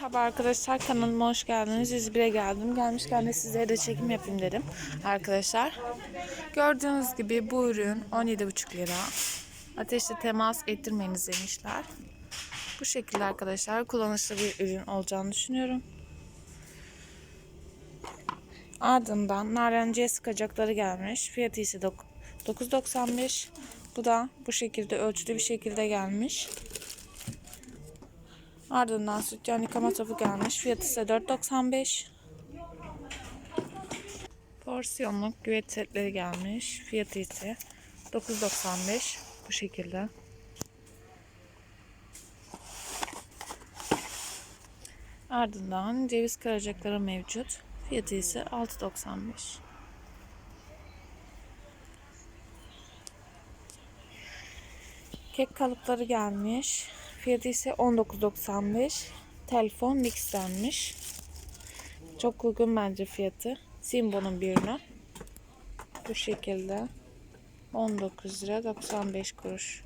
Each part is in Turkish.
Merhaba arkadaşlar kanalıma hoş geldiniz. İzmir'e geldim. Gelmişken de sizlere de çekim yapayım dedim arkadaşlar. Gördüğünüz gibi bu ürün 17,5 lira. Ateşle temas ettirmeyiniz demişler. Bu şekilde arkadaşlar kullanışlı bir ürün olacağını düşünüyorum. Ardından narenciye sıkacakları gelmiş. Fiyatı ise dok- 9.95. Bu da bu şekilde ölçülü bir şekilde gelmiş. Ardından sütyen yıkama topu gelmiş. Fiyatı ise 4.95. Porsiyonluk güveç setleri gelmiş. Fiyatı ise 9.95 bu şekilde. Ardından ceviz karacakları mevcut. Fiyatı ise 6.95. Kek kalıpları gelmiş. Fiyatı ise 19.95. Telefon mix denmiş. Çok uygun bence fiyatı. Simbo'nun bir ürünü. Bu şekilde. 19 lira 95 kuruş.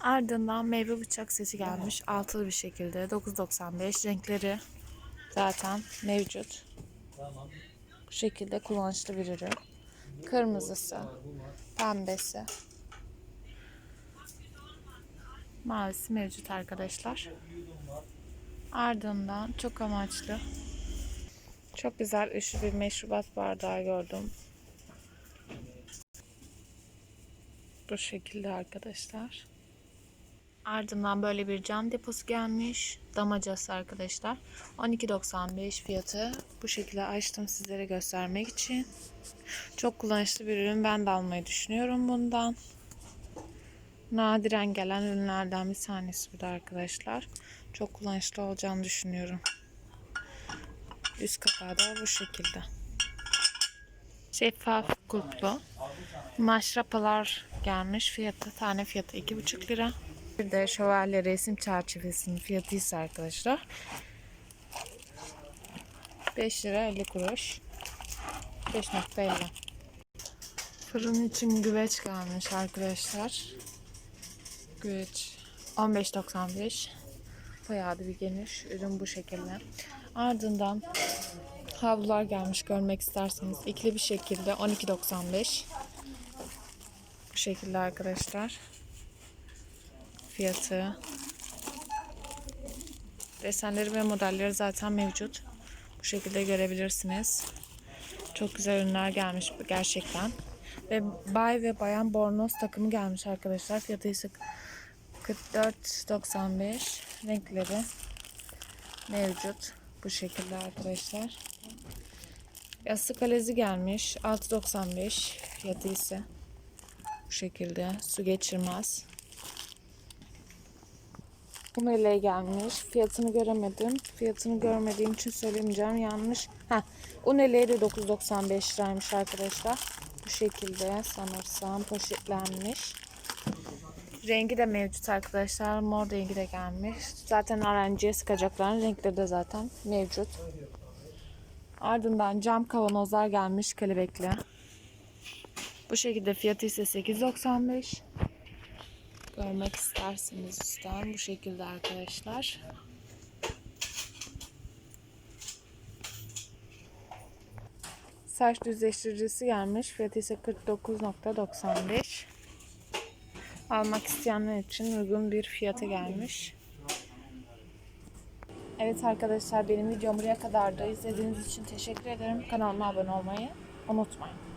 Ardından meyve bıçak sesi gelmiş. Altılı bir şekilde. 9.95 renkleri zaten mevcut. Bu şekilde kullanışlı bir ürün. Kırmızısı, pembesi, mavisi mevcut arkadaşlar. Ardından çok amaçlı çok güzel üçlü bir meşrubat bardağı gördüm. Bu şekilde arkadaşlar. Ardından böyle bir cam deposu gelmiş. Damacası arkadaşlar. 12.95 fiyatı. Bu şekilde açtım sizlere göstermek için. Çok kullanışlı bir ürün. Ben de almayı düşünüyorum bundan. Nadiren gelen ürünlerden bir tanesi bu da arkadaşlar. Çok kullanışlı olacağını düşünüyorum. Üst kapağı da bu şekilde. Şeffaf kulplu. Maşrapalar gelmiş. Fiyatı tane fiyatı 2,5 lira. Bir de şövalye resim çerçevesinin fiyatı ise arkadaşlar 5 lira 50 kuruş. 5.50 Fırın için güveç gelmiş arkadaşlar. Güveç 15.95 Bayağı da bir geniş ürün bu şekilde. Ardından havlular gelmiş görmek isterseniz ikili bir şekilde 12.95 Bu şekilde arkadaşlar. Fiyatı desenleri ve modelleri zaten mevcut. Bu şekilde görebilirsiniz. Çok güzel ürünler gelmiş gerçekten. Ve bay ve bayan bornoz takımı gelmiş arkadaşlar. Fiyatı ise 44.95 renkleri mevcut. Bu şekilde arkadaşlar. Yastık alezi gelmiş. 6.95 fiyatı ise bu şekilde. Su geçirmez. Bu meleğe gelmiş. Fiyatını göremedim. Fiyatını görmediğim için söylemeyeceğim. Yanlış. Heh. Uneleği de 9.95 liraymış arkadaşlar. Bu şekilde sanırsam poşetlenmiş. Rengi de mevcut arkadaşlar. Mor rengi de gelmiş. Zaten arancıya sıkacakların renkleri de zaten mevcut. Ardından cam kavanozlar gelmiş kelebekli. Bu şekilde fiyatı ise 8.95. Görmek isterseniz üstten bu şekilde arkadaşlar. Saç düzleştiricisi gelmiş. Fiyatı ise 49.95. Almak isteyenler için uygun bir fiyata gelmiş. Evet arkadaşlar benim videom buraya kadardı. İzlediğiniz için teşekkür ederim. Kanalıma abone olmayı unutmayın.